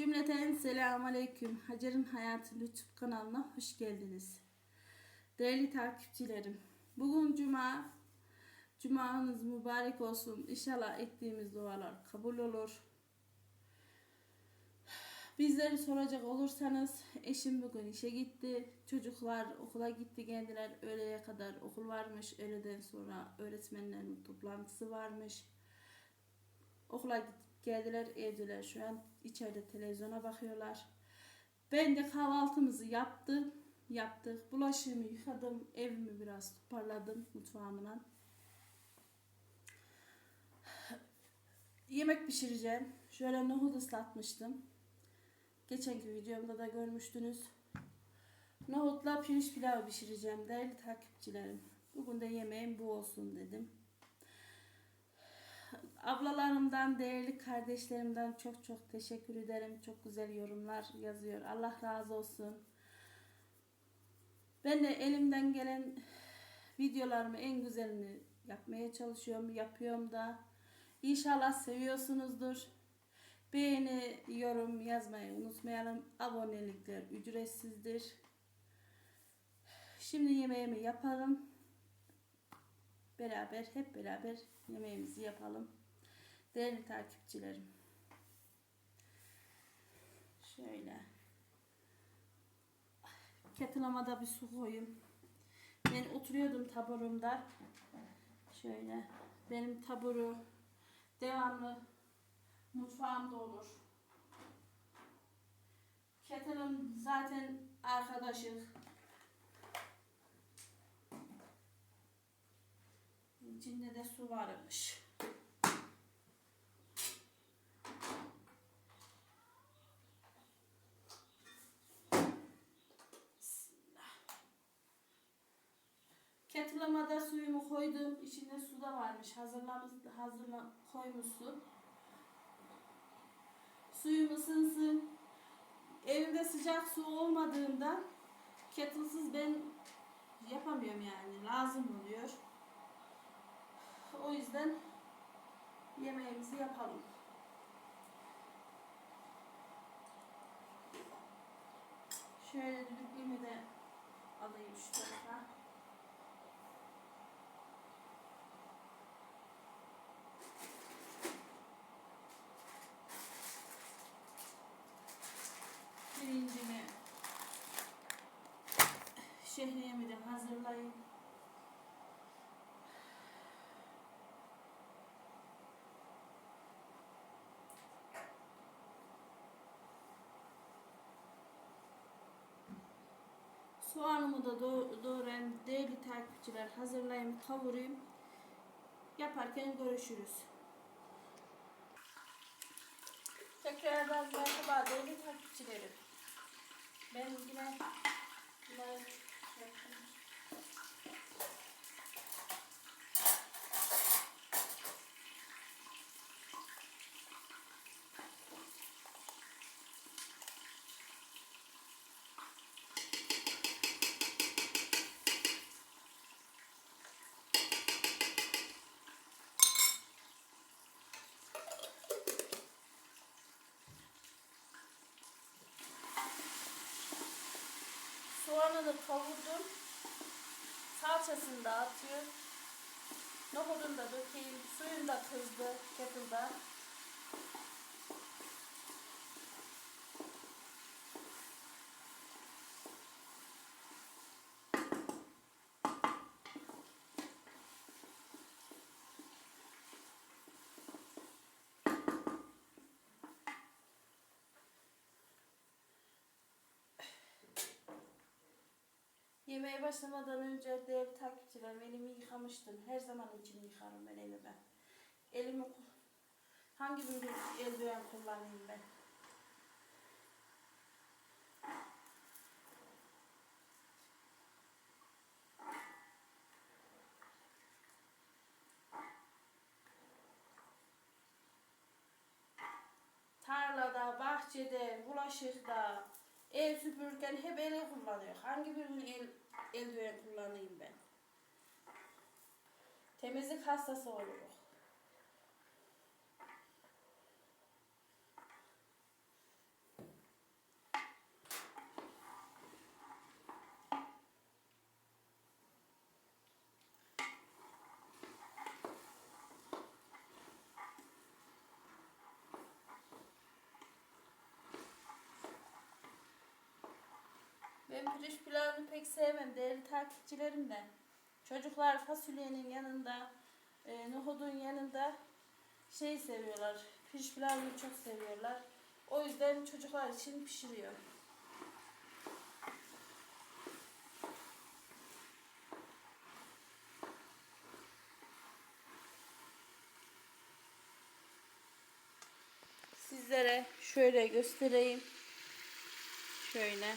Cümleten selamun aleyküm. Hacer'in Hayatı YouTube kanalına hoş geldiniz. Değerli takipçilerim. Bugün cuma. Cumanız mübarek olsun. İnşallah ettiğimiz dualar kabul olur. Bizleri soracak olursanız eşim bugün işe gitti. Çocuklar okula gitti geldiler. Öğleye kadar okul varmış. Öğleden sonra öğretmenlerin toplantısı varmış. Okula gidip geldiler evdeler şu an içeride televizyona bakıyorlar. Ben de kahvaltımızı yaptım. Yaptık. Bulaşığımı yıkadım. Evimi biraz toparladım mutfağımla. Yemek pişireceğim. Şöyle nohut ıslatmıştım. Geçenki videomda da görmüştünüz. Nohutla pirinç pilavı pişireceğim değerli takipçilerim. Bugün de yemeğim bu olsun dedim. Ablalarımdan, değerli kardeşlerimden çok çok teşekkür ederim. Çok güzel yorumlar yazıyor. Allah razı olsun. Ben de elimden gelen videolarımı en güzelini yapmaya çalışıyorum. Yapıyorum da. İnşallah seviyorsunuzdur. Beğeni, yorum yazmayı unutmayalım. Abonelikler ücretsizdir. Şimdi yemeğimi yapalım. Beraber, hep beraber yemeğimizi yapalım. Değerli takipçilerim. Şöyle. Kettle'ıma da bir su koyayım. Ben oturuyordum taburumda. Şöyle. Benim taburu devamlı mutfağımda olur. Kettle'ım zaten arkadaşım. İçinde de su varmış. Kettle'ıma suyumu koydum. İçinde su da varmış. Hazırlamış, hazırla koymuşsun. Suyum ısınsın. Evimde sıcak su olmadığında kettle'sız ben yapamıyorum yani. Lazım oluyor. O yüzden yemeğimizi yapalım. Şöyle düdüklüğümü de alayım şu tarafa. Pirincimi şehriyemi de hazırlayayım. Soğanımı da doğ doğrayayım. Değerli takipçiler hazırlayayım, kavurayım. Yaparken görüşürüz. Tekrardan merhaba değerli takipçilerim. Ben yine bunları yaptım. Soğanı da kavurdum. Salçasını da atıyorum. Nohudunu da dökeyim. Suyunu da kızdı kettle'da. Yemeğe başlamadan önce değerli takipçilerim elimi yıkamıştım. Her zaman için yıkarım ben elimi. Elimi hangi bir eldiven kullanayım ben? Tarlada, bahçede, bulaşıkta, ev süpürürken hep eli kullanıyor. Hangi birini el, eldiven kullanayım ben? Temizlik hastası oluyor. Ben pirinç pilavını pek sevmem değerli takipçilerim de. Çocuklar fasulyenin yanında, e, nohudun yanında şey seviyorlar. Pirinç pilavını çok seviyorlar. O yüzden çocuklar için pişiriyor. Sizlere şöyle göstereyim. Şöyle.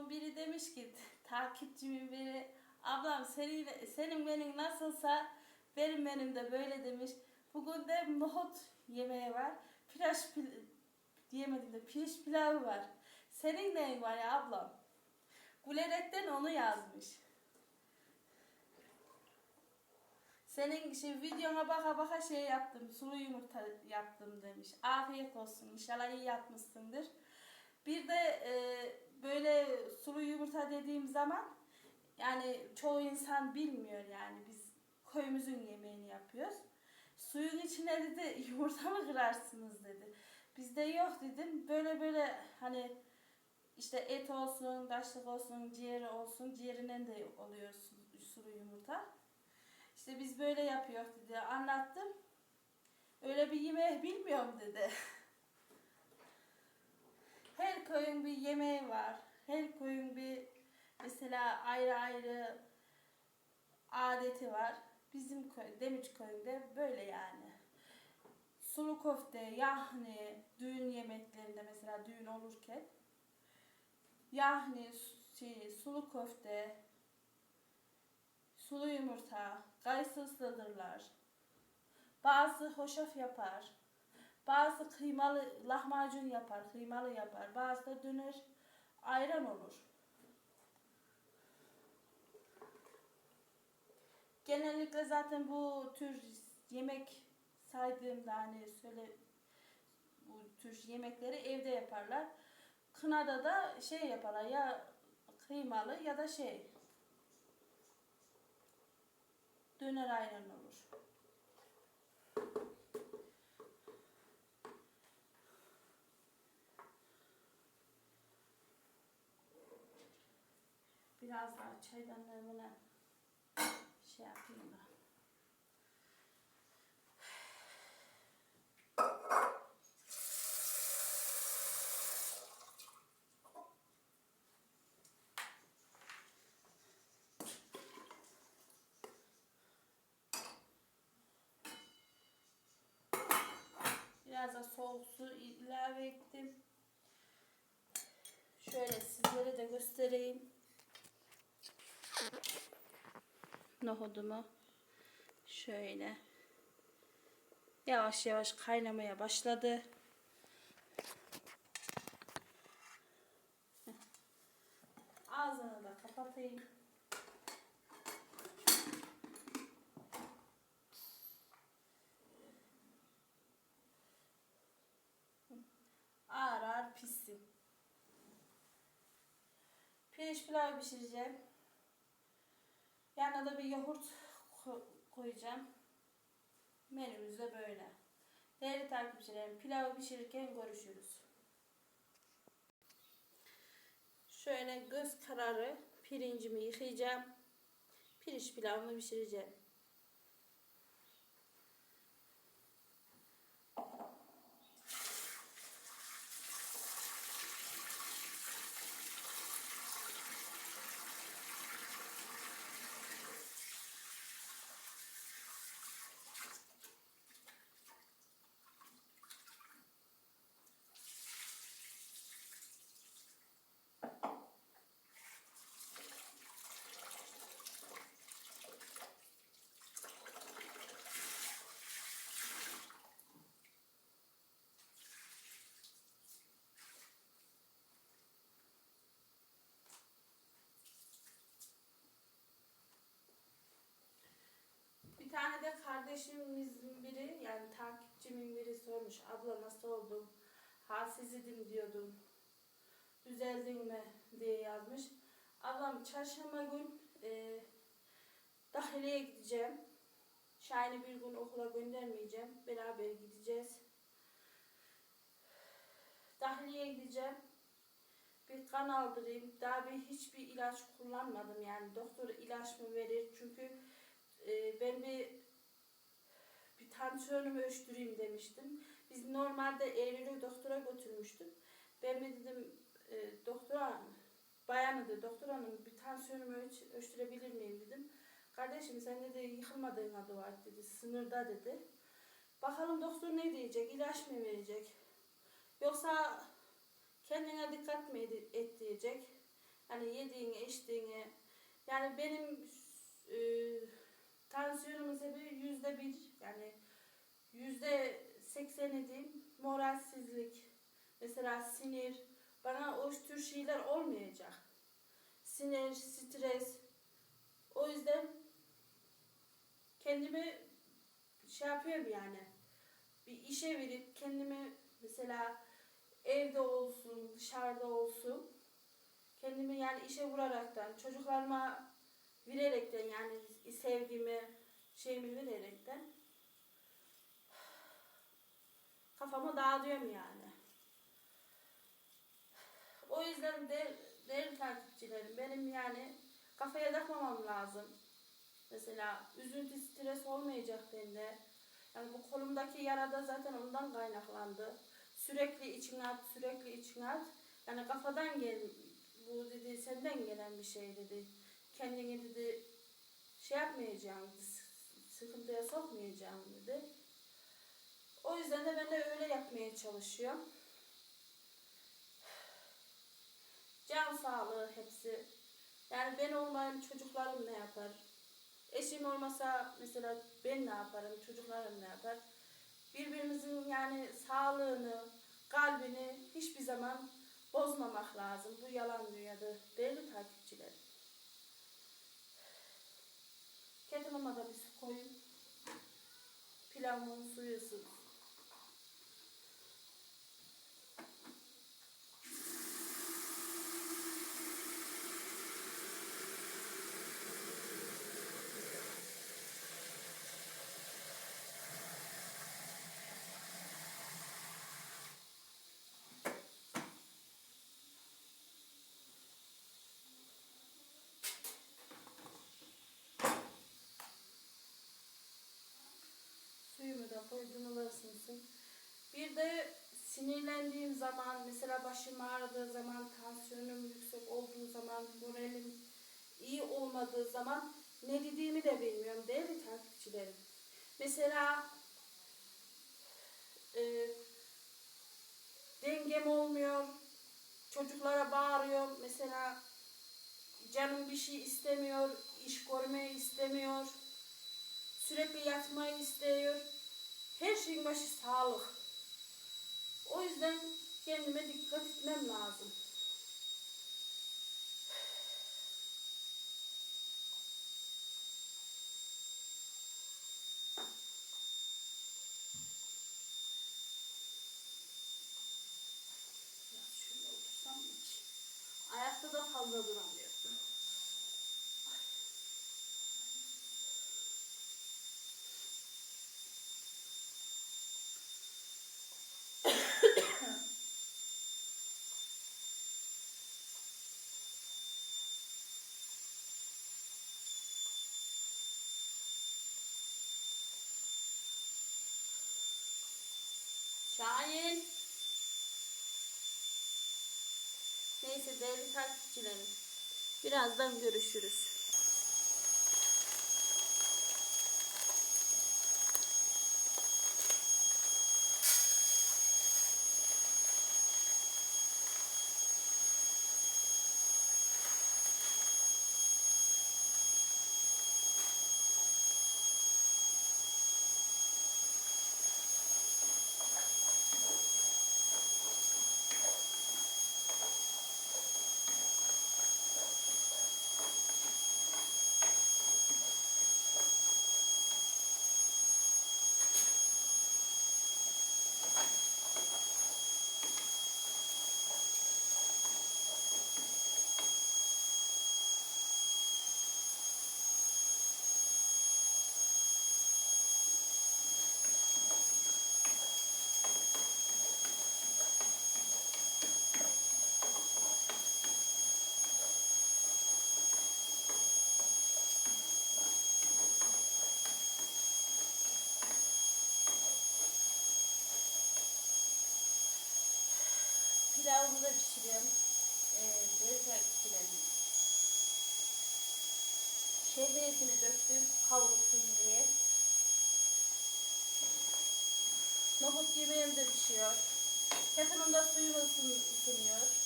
Ablamın biri demiş ki takipçimin biri ablam senin, senin benim nasılsa benim benim de böyle demiş. Bugün de nohut yemeği var. Pilaş pil, diyemedim de pirinç pilavı var. Senin neyin var ya ablam? Gülerekten onu yazmış. Senin şey videona baka baka şey yaptım, sulu yumurta yaptım demiş. Afiyet olsun, inşallah iyi yapmışsındır. Bir de e, böyle sulu yumurta dediğim zaman yani çoğu insan bilmiyor yani biz köyümüzün yemeğini yapıyoruz. Suyun içine dedi yumurta mı kırarsınız dedi. Bizde yok dedim. Böyle böyle hani işte et olsun, daşlık olsun, ciğeri olsun. Ciğerinden de oluyor su- sulu yumurta. İşte biz böyle yapıyor dedi. Anlattım. Öyle bir yemeği bilmiyorum dedi. Her köyün bir yemeği var. Her köyün bir mesela ayrı ayrı adeti var. Bizim köy, Demiş köyünde böyle yani. Sulu köfte, yahni, düğün yemeklerinde mesela düğün olurken yahni, şey, sulu köfte, sulu yumurta, kayısı ısladırlar. Bazı hoşaf yapar. Bazı kıymalı lahmacun yapar, kıymalı yapar. Bazı da döner ayran olur. Genellikle zaten bu tür yemek saydığımda hani söyle bu tür yemekleri evde yaparlar. Kınada da şey yaparlar ya kıymalı ya da şey döner ayran olur. Biraz daha çaydanlığımına şey yapayım da. Biraz da soğuk su ilave ettim. Şöyle sizlere de göstereyim. Nohudumu şöyle yavaş yavaş kaynamaya başladı. Ağzını da kapatayım. Ağır ağır pişsin. Pirinç pilav pişireceğim. Yanına da bir yoğurt ko- koyacağım. Menümüz de böyle. Değerli takipçilerim pilavı pişirirken görüşürüz. Şöyle göz kararı pirincimi yıkayacağım. Pirinç pilavımı pişireceğim. Kardeşimizin biri yani takipçimin biri sormuş abla nasıl oldun? Halsiz idim diyordum. Düzeldin mi diye yazmış. Ablam çarşamba gün e, dahileye gideceğim. Şahin'i bir gün okula göndermeyeceğim. Beraber gideceğiz. Dahileye gideceğim. Bir kan aldırayım. Daha bir hiçbir ilaç kullanmadım yani. Doktor ilaç mı verir? Çünkü e, ben bir bir tansiyonumu ölçtüreyim demiştim. Biz normalde Eylül'ü doktora götürmüştük. Ben bir dedim e, doktor hanım, bayanı da doktor hanım bir tansiyonumu ölç, ölçtürebilir miyim dedim. Kardeşim sen dedi yıkılmadığına dua et dedi. Sınırda dedi. Bakalım doktor ne diyecek? ilaç mı verecek? Yoksa kendine dikkat ed- et diyecek? Hani yediğine, içtiğine. Yani benim e, tansiyonumun sebebi yüzde bir. Yani yüzde sekseni diyeyim moralsizlik. Mesela sinir. Bana o tür şeyler olmayacak. Sinir, stres. O yüzden kendimi şey yapıyorum yani. Bir işe verip kendimi mesela evde olsun, dışarıda olsun kendimi yani işe vuraraktan, çocuklarıma vererekten yani sevgimi, şeyimi vererekten kafamı dağıtıyorum yani. O yüzden de değerli takipçilerim benim yani kafaya takmamam lazım. Mesela üzüntü, stres olmayacak bende. Yani bu kolumdaki yarada zaten ondan kaynaklandı. Sürekli içine at, sürekli içine at. Yani kafadan gel, bu dedi senden gelen bir şey dedi. Kendini dedi şey yapmayacağım, sıkıntıya sokmayacağım dedi. O yüzden de ben de öyle yapmaya çalışıyorum. Can sağlığı hepsi. Yani ben olmayayım çocuklarım ne yapar? Eşim olmasa mesela ben ne yaparım, çocuklarım ne yapar? Birbirimizin yani sağlığını, kalbini hiçbir zaman bozmamak lazım. Bu yalan dünyada değerli takipçiler. Kettle'ıma da bir su koyayım. Pilavımın suyu ısın. Da ısınsın. Bir de sinirlendiğim zaman, mesela başım ağrıdığı zaman, tansiyonum yüksek olduğu zaman, moralim iyi olmadığı zaman ne dediğimi de bilmiyorum değil mi takipçilerim? Mesela e, dengem olmuyor, çocuklara bağırıyorum. Mesela canım bir şey istemiyor, iş görmeyi istemiyor sürekli yatmayı istiyor. Her şeyin başı sağlık. O yüzden kendime dikkat etmem lazım. Şahin. Neyse değerli takipçilerim. Birazdan görüşürüz. takipçilerim, e, değerli takipçilerim. Şerbetini döktüm kavrulsun diye. Nohut yemeğim de pişiyor. Yakınımda suyum ısınıyor.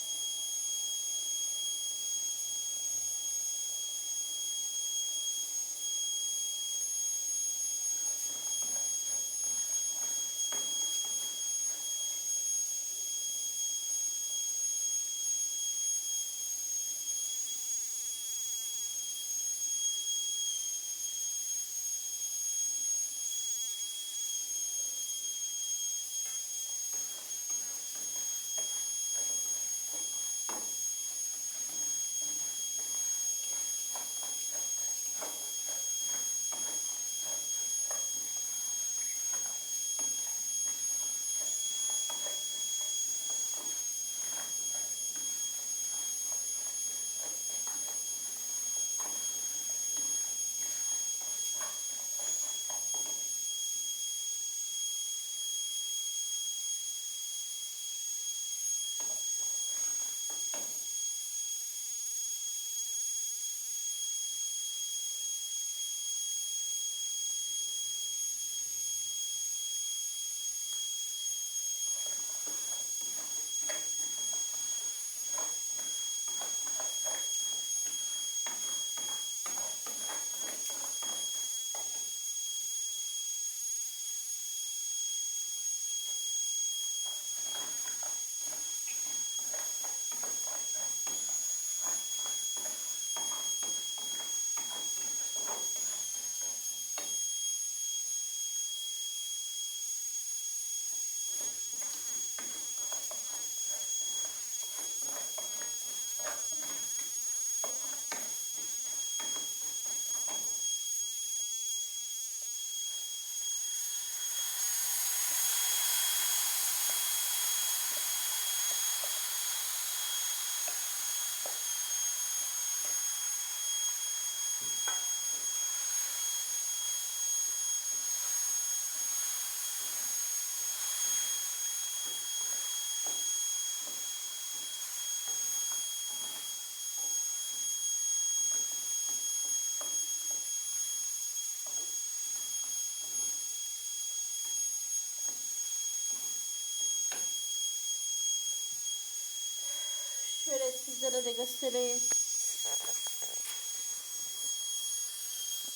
Sizlere de göstereyim.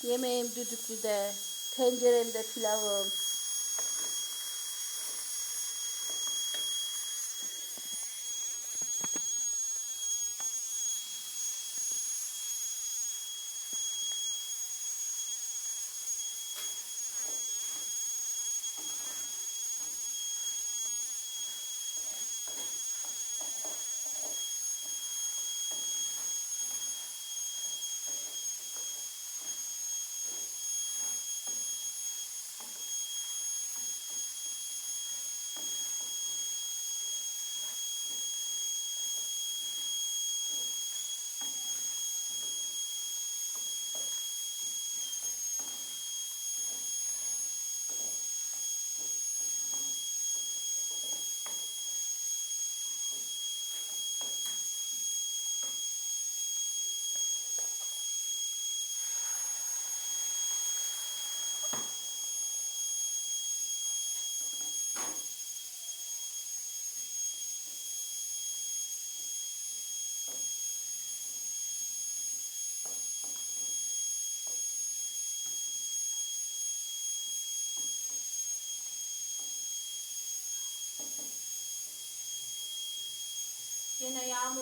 Yemeğim düdüklüde, tenceremde pilavım.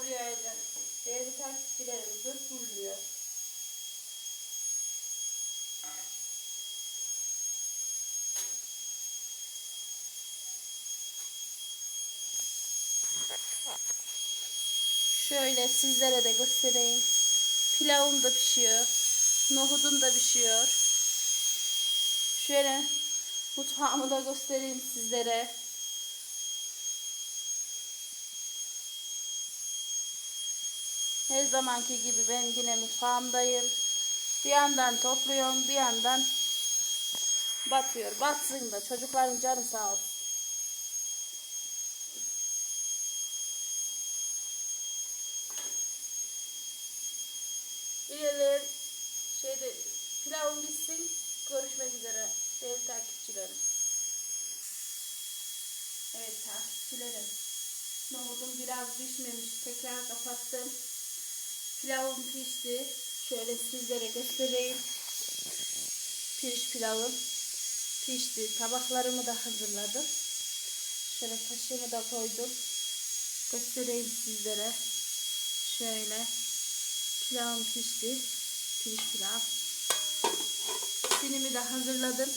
Yağmur yağacak. Değerli takipçilerim dört buluyor. Şöyle sizlere de göstereyim. Pilavım da pişiyor. Nohudum da pişiyor. Şöyle mutfağımı da göstereyim sizlere. Her zamanki gibi ben yine mutfağımdayım. Bir yandan topluyorum, bir yandan batıyor. Batsın da çocukların canı sağ olsun. Birileri Şeyde pilavım bitsin. Görüşmek üzere değerli takipçilerim. Evet takipçilerim. Nohudum biraz pişmemiş. Tekrar kapattım. Pilavım pişti. Şöyle sizlere göstereyim. Pirinç pilavım pişti. Tabaklarımı da hazırladım. Şöyle kaşığımı da koydum. Göstereyim sizlere. Şöyle. Pilavım pişti. Pirinç pilav. Sinimi de hazırladım.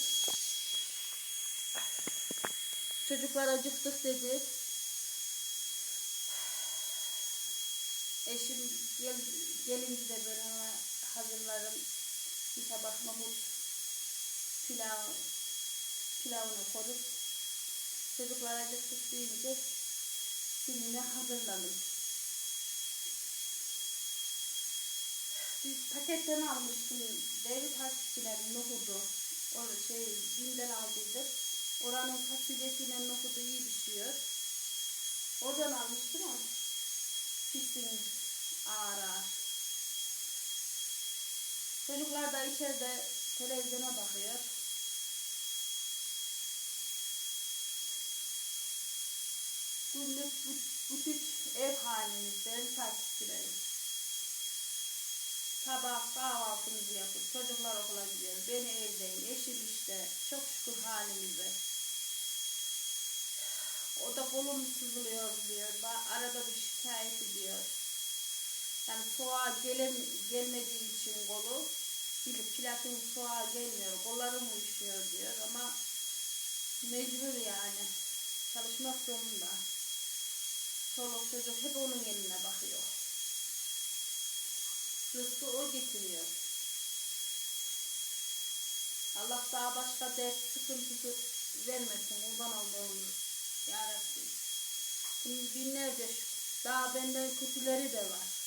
Çocuklar acıktık dedi. Eşim gel, gelince de böyle ona hazırlarım. Bir tabak nohut pilav pilavını koyup çocuklar acıktık deyince sinimi hazırladım. Biz paketten almıştım devlet takipçilerin nohudu. O şey Bim'den aldıydık. Oranın fasulyesiyle nohudu iyi pişiyor. Oradan almıştım ama pişsin ağır. Çocuklar da içeride televizyona bakıyor. Günlük bu- butik ev halimizden takipçilerim. Sabah kahvaltımızı yapıp çocuklar okula gidiyor. Ben evdeyim, eşim işte. Çok şükür halimize. O da kolum sızılıyor diyor. Ba- Yani soğuğa gelem gelmediği için kolu bir platin soğuğa gelmiyor. Kollarım uyuşuyor diyor ama mecbur yani. Çalışmak zorunda. Çoluk çocuk hep onun eline bakıyor. Rızkı o getiriyor. Allah daha başka dert sıkıntısı vermesin. Kurban olduğum yarabbim. Binlerce daha benden kötüleri de var.